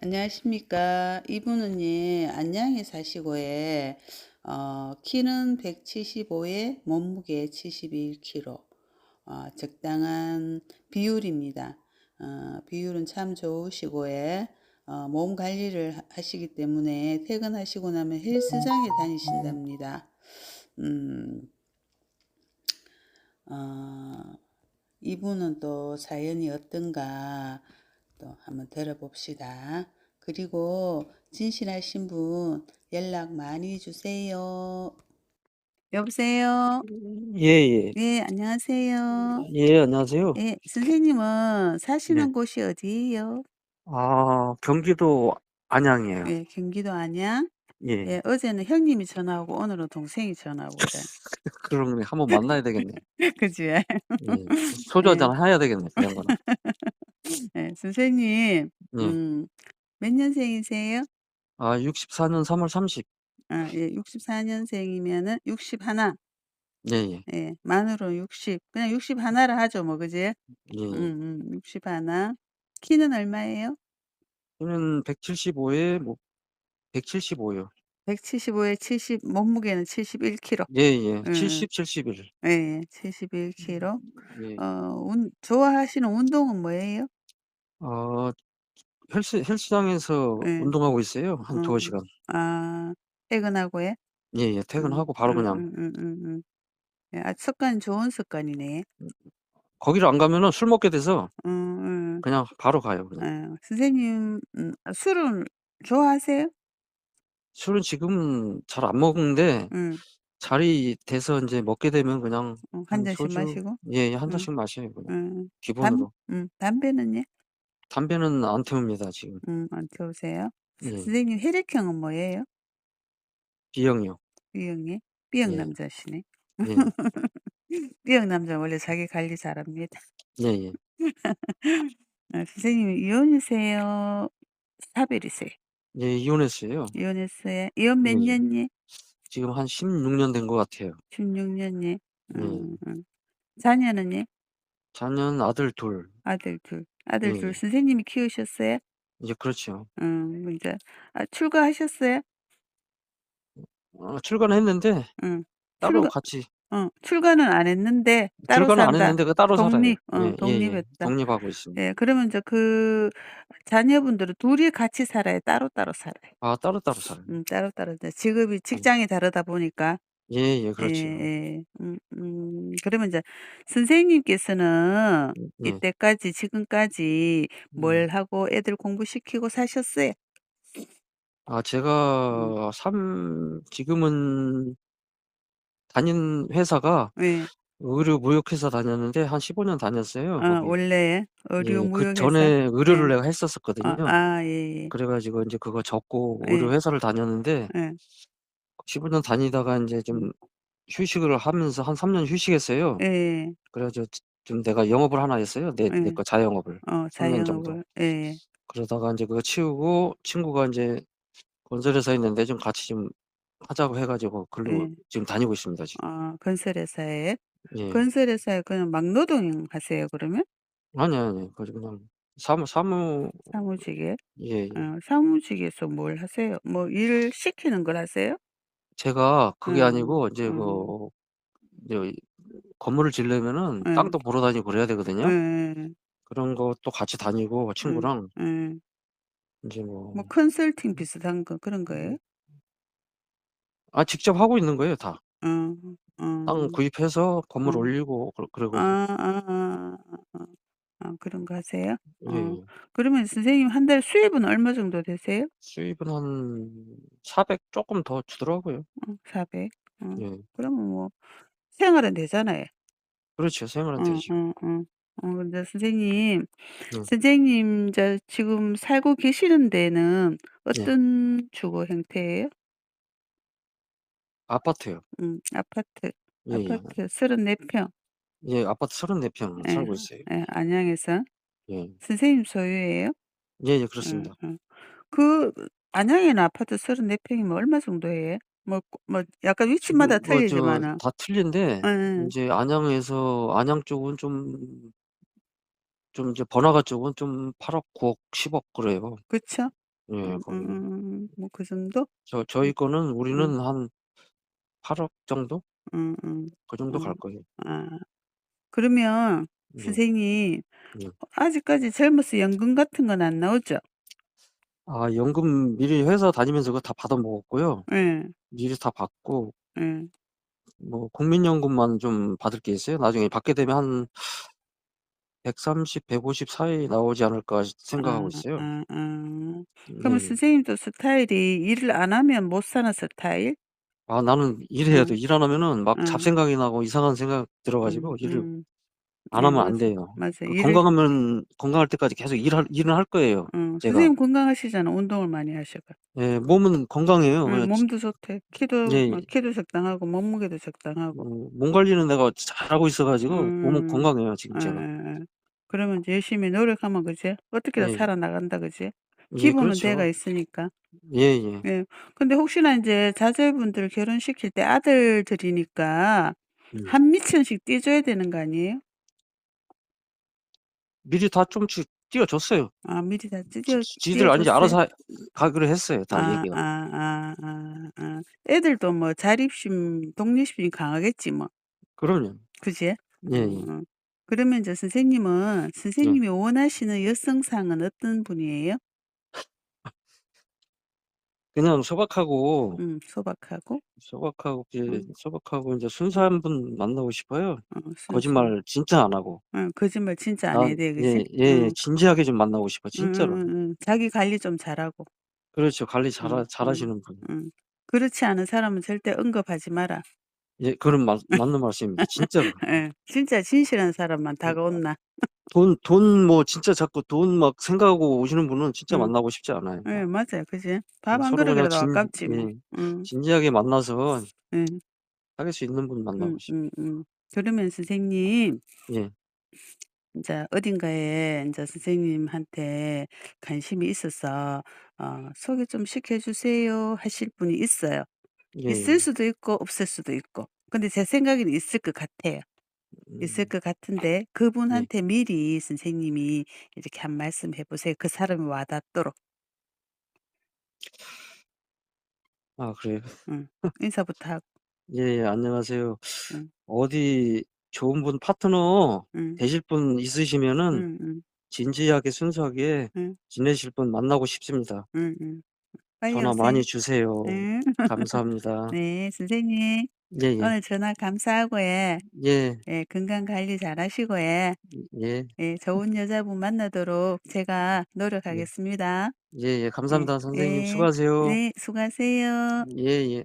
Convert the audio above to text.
안녕하십니까. 이분은 예, 안양에 사시고에 어, 키는 175에 몸무게 71kg. 어, 적당한 비율입니다. 어, 비율은 참 좋으시고에 어, 몸 관리를 하- 하시기 때문에 퇴근하시고 나면 헬스장에 다니신답니다. 음, 어, 이분은 또 사연이 어떤가 또 한번 들어봅시다. 그리고 진실하신 분 연락 많이 주세요. 여보세요? 예예. 네, 안녕하세요. 예, 안녕하세요. 예, 선생님은 네. 사시는 곳이 어디예요? 아, 경기도 안양이에요. 예, 경기도 안양? 예. 예, 어제는 형님이 전화 오고 오늘은 동생이 전화 오고 그래. 그러면 한번 만나야 되겠네. 그지? 예. 소주 예. 한잔 해야 되겠네, 그 양반은. 예, 선생님, 예. 음, 몇 년생이세요? 아, 64년 3월 30. 아, 예, 64년생이면은 61. 예 예. 예, 만으로 60. 그냥 61라 하죠, 뭐, 그지? 예. 음, 음, 61. 키는 얼마예요? 저는 175에 뭐 175요. 175에 70, 몸무게는 71kg. 예예. 응, 70, 71. 예, 예, 71kg. 예. 어, 운, 좋아하시는 운동은 뭐예요? 어, 헬스 헬스장에서 예, 운동하고 있어요. 한 어, 두어 시간. 아, 퇴근하고에? 예예. 음, 퇴근하고 바로 음, 그냥 음, 음, 음, 음. 예, 아, 습관 좋은 습관이네. 거기를 안 가면은 술 먹게 돼서 음, 음. 그냥 바로 가요, 그냥. 예, 선생님, 음, 술은 좋아하세요? 술은 지금은 잘 안 먹는데 음, 자리 돼서 인제 먹게 되면 그냥 어, 한 한 잔씩 소주 마시고? 예예. 한 음, 잔씩 마셔요, 그냥. 음. 담, 기본으로. 음, 담배는요? 담배는 안 태웁니다, 지금. 음, 안 태우세요? 스- 예. 선생님 혈액형은 뭐예요? B형이요. B형이? B형 예. 남자시네. 예. B형 남자 원래 자기 관리 잘합니다. 예예. 어, 선생님 이혼이세요? 사별이세요? 예, 이혼했어요. 이혼했어요? 이혼 몇 예예. 년이? 지금 한 16 년 된 것 같아요. 16 년이? 예. 음, 음. 자녀는요? 자녀는 아들 둘. 아들 둘. 아들 둘 예예. 선생님이 키우셨어요? 이제 그렇죠. 음, 이제 아, 출가하셨어요? 어, 출가는 응. 따로 출가, 같이 어, 출가는 안 했는데 따로 출가는 안 산다. 했는데 그 따로 살아요. 독립, 어, 예, 예 예. 독립했다. 독립하고 있습니다. 예, 그러면 이제 그 자녀분들은 둘이 같이 살아요? 따로따로 살아요? 아, 따로 따로 살아요. 음, 따로따로. 이제 직업이 음. 직장이 다르다 보니까. 예예. 예, 그렇죠. 예. 음, 음. 그러면 이제 선생님께서는 음 예. 이때까지 지금까지 뭘 음. 하고 애들 공부시키고 사셨어요? 아, 음. 제가 삼 지금은 다닌 회사가 예. 의류 무역회사 다녔는데 한 15 년 다녔어요, 아, 거기. 원래 의류 예, 무역회사? 그전에 의류를 예. 내가 아, 했었었거든요. 아, 예, 예. 그래 가지고 인제 그거 접고 예. 의류 회사를 다녔는데 예. 15년 다니다가 인제 음. 좀 휴식을 하면서 한 3년 휴식했어요. 예. 그래 가지고 지 좀 내가 영업을 하나 했어요. 내 내 예. 거 자영업을. 어, 3년 정도. 자영업을. 예. 그러다가 인제 그거 치우고 친구가 인제 건설회사에 있는데 좀 같이 좀 하자고 해 가지고 글로 예. 지금 다니고 있습니다, 지금. 아, 건설회사에? 예. 건설회사에 그냥 막노동 하세요, 그러면? 아니요, 아니요. 그저 그냥 사무 사무 사무직에? 예예. 어, 사무직에서 뭘 하세요? 뭐 일 시키는 걸 하세요? 제가 그게 음, 아니고 인제 음. 그 이제 건물을 지으려면은 예. 땅도 보러 다니고 그래야 되거든요. 예예예. 그런 것도 같이 다니고 음, 친구랑 예. 인제 뭐 뭐 컨설팅 비슷한 거 그런 거예요? 아, 직접 하고 있는 거예요, 다. 어, 땅 어. 구입해서 건물 어. 올리고 그 그러고 아, 있어요. 아, 아, 아. 아, 그런 거 하세요? 어. 예예. 그러면 선생님 한달 수입은 얼마 정도 되세요? 수입은 한 400 쪼끔 더 주더라고요. 어, 400. 어. 예. 그러면 뭐 생활은 되잖아요. 그렇죠. 생활은 어, 되죠. 어, 어. 어, 근데 선생님, 네. 선생님 저 지금 살고 계시는 데는 예. 어떤 주거 형태예요? 아파트요. 음, 아파트. 예예. 아파트 34 평. 예, 아파트 34 평 예. 살고 있어요. 예, 안양에서. 예. 선생님 소유예요? 예예, 응, 그렇습니다. 응. 그 안양에는 아파트 34 평이면 얼마 정도 해요? 뭐뭐 약간 위치마다 뭐 저 틀리지만은. 다 틀린데 예예. 인제 안양에서 안양 쪽은 좀 좀 이제 번화가 쪽은 좀 8 억, 9 억, 10 억 그래요. 그쵸? 예 음 거기는. 음음음 뭐 그 정도? 저 음 저희 거는 음. 우리는 한 8 억 정도? 음음. 그 정도 갈 음. 거예요. 아. 그러면 네. 선생님 네. 아직까지 젊어서 연금 같은 건 안 나오죠? 아 연금 미리 회사 다니면서 그거 다 받아 먹었고요. 예. 미리 다 받고 예. 뭐 국민연금만 좀 받을 게 있어요. 나중에 받게 되면 한 130, 150 사이 나오지 않을까 시 생각하고 아 있어요. 아 아. 그러면 네네. 선생님도 스타일이 일을 안 하면 못 사는 스타일? 아 나는 일해야 돼. 응. 일안 하면은 막 응. 잡생각이 나고 이상한 생각 들어 음 가지고 일을 음. 안예 하면 안 맞아. 돼요. 맞아. 그 일을 건강하면 건강할 때까지 계속 일할 일은 할 거예요 음 제가. 선생님 건강하시잖아 운동을 많이 하셔가. 예 몸은 건강해요. 응예지 몸도 좋대. 키도 예. 어 키도 적당하고 몸무게도 적당하고. 어 몸 관리는 내가 잘하고 있어 가지고 몸은 음. 건강해요 지금 제가. 예예예. 그러면 이제 열심히 노력하면 그지? 어떻게든 예. 살아나간다 그지? 예 기본은 돼가 그렇죠. 있으니까. 예예. 예. 근데 혹시나 인제 자제분들 결혼시킬 때 아들들이니까 음. 한 미천씩 띄 줘야 되는 거 아니에요? 미리 다 좀씩 띄워 줬어요. 아 미리 다지지 지들 인제 줬어요? 알아서 하 가기로 했어요 다 아. 아아아 아. 애들도 뭐 자립심, 독립심이 강하겠지 뭐. 그럼요. 그지? 예예. 어. 그러면 이제 선생님은 예. 선생님이 원하시는 여성상은 어떤 분이에요? 그냥 소박하고 음 소박하고? 소박하고 이제 음. 소박하고 인제 음. 순수한 분 만나고 싶어요. 어 순수. 거짓말 진짜 안 하고. 응 거짓말 진짜 안 해야 난돼 그지? 예 예예 응. 진지하게 좀 만나고 싶어요 진짜로. 음음음음. 자기 관리 좀 잘하고. 그렇죠. 관리 음 잘하 음 잘하시는 분. 음. 그렇지 않은 사람은 절대 응겁하지 마라. 예 그건 맞 맞는 말씀입니다. 진짜로. 예. 진짜 진실한 사람만 음아 다가온나. 돈 돈 뭐 진짜 자꾸 돈 막 생각하고 오시는 분은 진짜 응. 만나고 싶지 않아요. 예 맞아요. 그지? 밥예한 서로 그냥 그릇이라도 진 아깝지 뭐. 예 음. 진지하게 만나서 예. 사귈 수 있는 분 만나고 음싶음 음. 그러면 선생님 예. 인제 어딘가에 인제 선생님한테 관심이 있어서 어 "소개 좀 시켜 주세요." 하실 분이 있어요. 있을 예예. 수도 있고 없을 수도 있고. 근데 제 생각에는 있을 것 같아요. 있을 음. 것 같은데 네. 그분한테 미리 선생님이 이렇게 한 말씀 해 보세요 그 사람이 와 닿도록. 아 그래요? 응. 인사부터 하고. 예예. 안녕하세요. 응. 어디 좋은 분 파트너 응. 되실 분 있으시면은 음음. 진지하게 순수하게 응. 지내실 분 만나고 싶습니다. 음음. 빨리 전화 오세요. 많이 주세요. 응. 감사합니다. 네 선생님 예예. 오늘 전화 감사하고 예. 예. 예 건강 관리 잘하시고 예. 음 예. 예 좋은 여자분 만나도록 제가 네. 노력하겠습니다. 예예. 예. 감사합니다 선생님. 예. 수고하세요. 네 수고하세요. 예예.